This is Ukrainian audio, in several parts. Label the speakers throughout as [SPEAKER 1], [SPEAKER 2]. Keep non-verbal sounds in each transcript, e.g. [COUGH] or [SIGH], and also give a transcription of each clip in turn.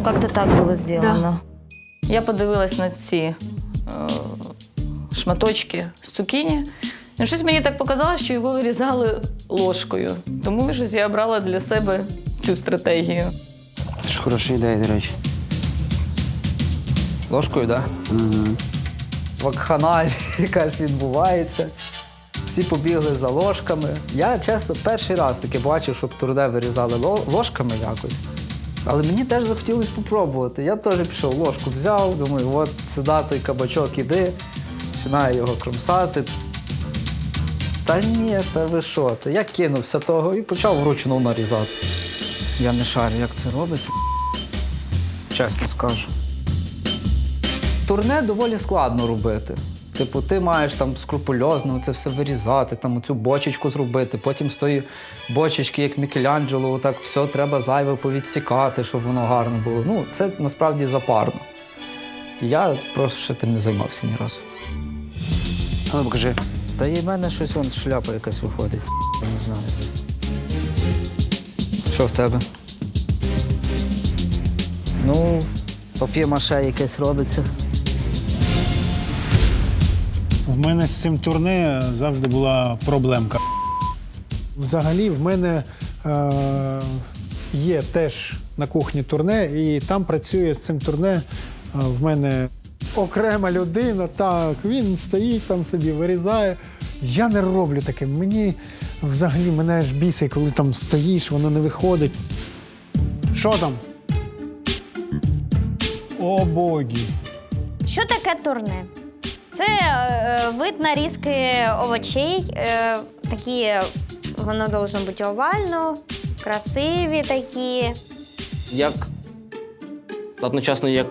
[SPEAKER 1] Ну, как-то так було зроблено. Я подивилась на ці е, шматочки з цукіні. І щось мені так показалось, що його вирізали ложкою. Тому щось я обрала для себе цю стратегію.
[SPEAKER 2] Це ж хороша ідея, до речі.
[SPEAKER 3] Ложкою, так? Да? Угу. Вакханалія [LAUGHS] якась відбувається. Всі побігли за ложками. Я, чесно, перший раз таки бачив, щоб турне вирізали ложками якось. Але мені теж захотілося спробувати. Я теж пішов ложку взяв, думаю, от сюди цей кабачок іди, починаю його кромсати. Та ні, та ви що? Та я кинувся того і почав вручну нарізати. Я не шарю, як це робиться. Чесно скажу. Турне доволі складно робити. Типу, ти маєш там скрупульозно це все вирізати, там цю бочечку зробити. Потім з тої бочечки, як Мікеланджело, так все треба зайве повідсікати, щоб воно гарно було. Ну, це насправді запарно. Я просто ще тим не займався ні разу.
[SPEAKER 2] А ну покажи.
[SPEAKER 3] Та і в мене щось вон шляпа якась виходить. Я не знаю. Що в тебе? Ну, пап'є-маше якесь робиться.
[SPEAKER 4] В мене з цим турне завжди була проблемка.
[SPEAKER 5] Взагалі, в мене е, є теж на кухні турне, і там працює з цим турне. е, в мене окрема людина. Так, він стоїть там собі, вирізає. Я не роблю таке. Мені взагалі мене аж бісить, коли там стоїш, воно не виходить. Що там?
[SPEAKER 4] О, богі.
[SPEAKER 6] Що таке турне? Це е, вид нарізки овочей. Е, такі, воно должно бути овально, красиві такі.
[SPEAKER 7] як одночасно як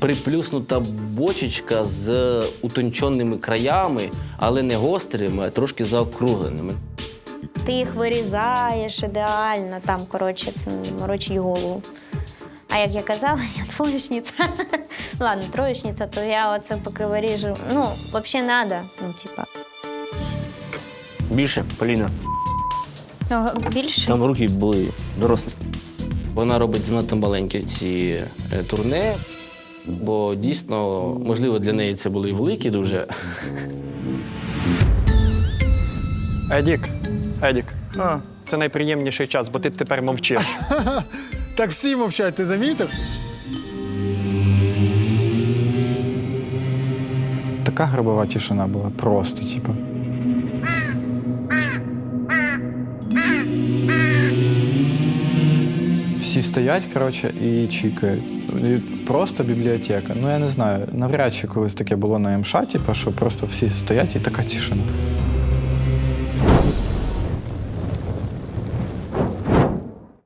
[SPEAKER 7] приплюснута бочечка з утонченими краями, але не гострими, а трошки заокругленими.
[SPEAKER 6] Ти їх вирізаєш ідеально, там, коротше, це морочить голову. А як я казала, [LAUGHS] я двоєчниця. Ладно, троєчниця, то я оце поки виріжу. Ну, взагалі треба. Ну, типа.
[SPEAKER 7] Більше, Поліна,
[SPEAKER 6] Ага, Більше.
[SPEAKER 7] там руки були дорослі. Вона робить занадто маленькі ці е, турне, бо дійсно, можливо, для неї це були і великі дуже.
[SPEAKER 8] Едік, Едік, це найприємніший час, бо ти тепер мовчиш. [LAUGHS]
[SPEAKER 5] Так всі мовчать, ти замітив?
[SPEAKER 9] Така гробова тишина була просто, типу. Всі стоять, коротше, і чікають. І Просто бібліотека. Ну я не знаю, навряд чи колись таке було на МШ, типу, що просто всі стоять і така тишина.